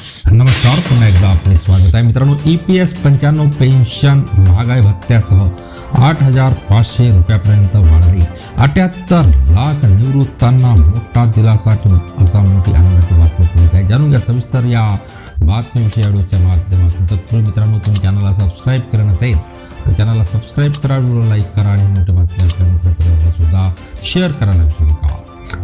नमस्कार पुन्हा एकदा आपले स्वागत आहे. मित्रांनो ई पी एस पंच्याण्णव पेन्शन महागाई भत्त्यासह आठ हजार पाचशे रुपयापर्यंत वाढली. अठ्याहत्तर लाख निवृत्तांना मोठा दिलासा असा मोठी आनंदाची बातमी मिळत आहे. जाणून घ्या सविस्तर या बातमीविषयी व्हिडिओच्या माध्यमातून. तत्पूर्वी मित्रांनो तुम्ही चॅनलला सबस्क्राईब केलं नसेल तर चॅनलला सबस्क्राईब करा व्हिडिओ लाईक करा आणि मोठ्या बातम्या सुद्धा शेअर करायला विसरू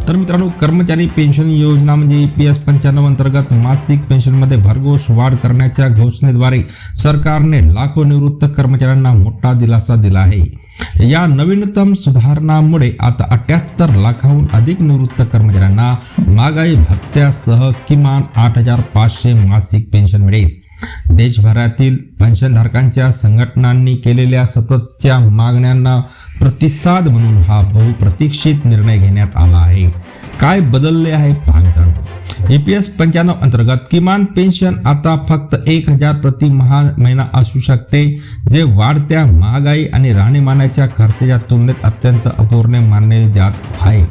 तर मित्रांनो कर्मचारी पेन्शन योजना म्हणजे ई पी एस पंच्याण्णव अंतर्गत मासिक पेन्शनमध्ये भरघोस वाढ करण्याच्या घोषणेद्वारे सरकारने लाखो निवृत्त कर्मचाऱ्यांना मोठा दिलासा दिला आहे. या नवीनतम सुधारणामुळे आता अठ्याहत्तर लाखाहून अधिक निवृत्त कर्मचाऱ्यांना महागाई भत्त्यासह किमान आठ हजार पाचशे मासिक पेन्शन मिळेल. देशभरातील पेन्शनधारकांच्या संघटनांनी केलेल्या सततच्या मागण्यांना प्रतिसाद म्हणून हा बहुप्रतीक्षित निर्णय घेण्यात आला आहे. काय बदलले आहे पहा एपीएस पी एस पंच्याण्णव अंतर्गत किमान पेन्शन आता फक्त एक हजार प्रति महा महिना असू शकते जे वाढत्या महागाई आणि राहणीमानाच्या खर्चाच्या तुलनेत अत्यंत अपूर्ण मानले जात आहे.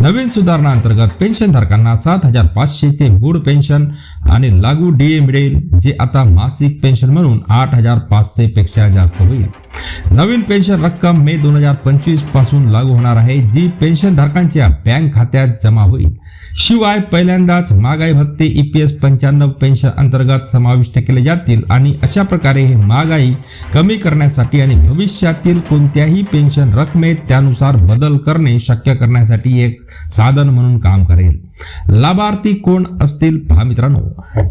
नवीन सुधारणा अंतर्गत पेन्शनधारकांना सात हजार पाचशेचे मूळ पेन्शन आणि लागू डी ए मिळेल जे आता मासिक पेन्शन म्हणून आठ हजार पाचशे पेक्षा जास्त होईल. नवीन पेन्शन रक्कम मे दोन हजार पंचवीसपासून लागू होणार आहे जी पेन्शनधारकांच्या बँक खात्यात जमा होईल. शिवाय पहिल्यांदाच महागाई भत्ते ई पी एस पंच्याण्णव पेन्शन अंतर्गत समाविष्ट केले जातील आणि अशा प्रकारे हे महागाई कमी करण्यासाठी आणि भविष्यातील कोणत्याही पेन्शन रकमेत त्यानुसार बदल करणे शक्य करण्यासाठी एक साधन म्हणून काम करेल. लाभार्थी कोण असतील? पहा मित्रांनो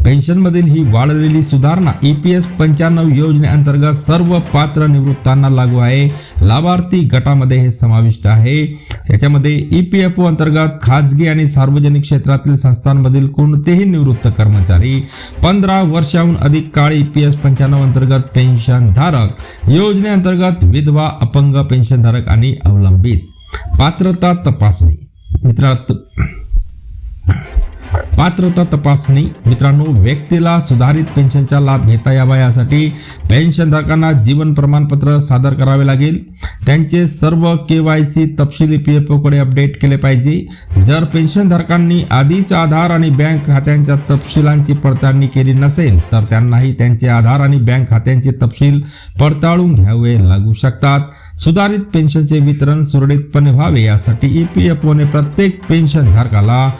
पेन्शनमधील ही वाढलेली सुधारणा ई पी एस पंच्याण्णव योजनेअंतर्गत सर्व पात्र निवृत्तांना लागू आहे. लाभार्थी गटामध्ये हे समाविष्ट आहे. त्याच्यामध्ये ई पी एफ ओ अंतर्गत खाजगी आणि सार्वजनिक क्षेत्रातील संस्थांमधील कोणतेही निवृत्त कर्मचारी पंधरा वर्षाहून अधिक काळ ई पी एस पंच्याण्णव अंतर्गत पेन्शनधारक योजनेअंतर्गत विधवा अपंग पेन्शनधारक आणि अवलंबित. पात्रता तपासणी. मित्रात पात्रता तपासणी. मित्रांनो व्यक्तीला सुधारित पेन्शनचा लाभ घेता यावा यासाठी पेन्शनधारकांना जीवन प्रमाणपत्र सादर करावे लागेल. त्यांचे सर्व के वाय सी तपशील पी एफ ओकडे अपडेट केले पाहिजे. जर पेन्शनधारकांनी आधीच आधार आणि बँक खात्यांच्या तपशिलांची पडताळणी केली नसेल तर त्यांनाही त्यांचे आधार आणि बँक खात्यांचे तपशील पडताळून घ्यावे लागू शकतात. सुधारित पेन्शनचे वितरण सुरळीतपणे व्हावे यासाठी ई पी एफ ओने प्रत्येक पेन्शनधारकाला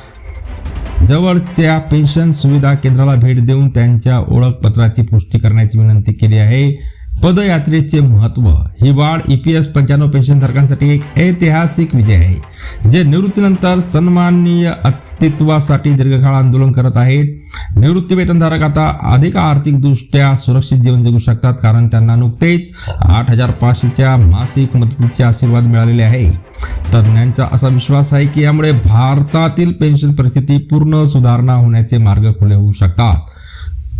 जवळच्या पेन्शन सुविधा केंद्राला भेट देऊन त्यांच्या ओळखपत्राची पुष्टी करण्याची विनंती केली आहे. पदयात्रेचे महत्त्व ही वाढ ई पी एस पंच्याण्णव पेन्शनधारकांसाठी एक ऐतिहासिक विजय आहे जे निवृत्तीनंतर सन्माननीय अस्तित्वासाठी दीर्घकाळ आंदोलन करत आहेत. निवृत्ती वेतनधारक आता अधिक आर्थिकदृष्ट्या सुरक्षित जीवन जगू शकतात कारण त्यांना नुकतेच आठ हजार पाचशेच्या मासिक मदतीचे आशीर्वाद मिळालेले आहे. तज्ज्ञांचा असा विश्वास आहे की यामुळे भारतातील पेन्शन परिस्थिती पूर्ण सुधारणा होण्याचे मार्ग खुले होऊ शकतात.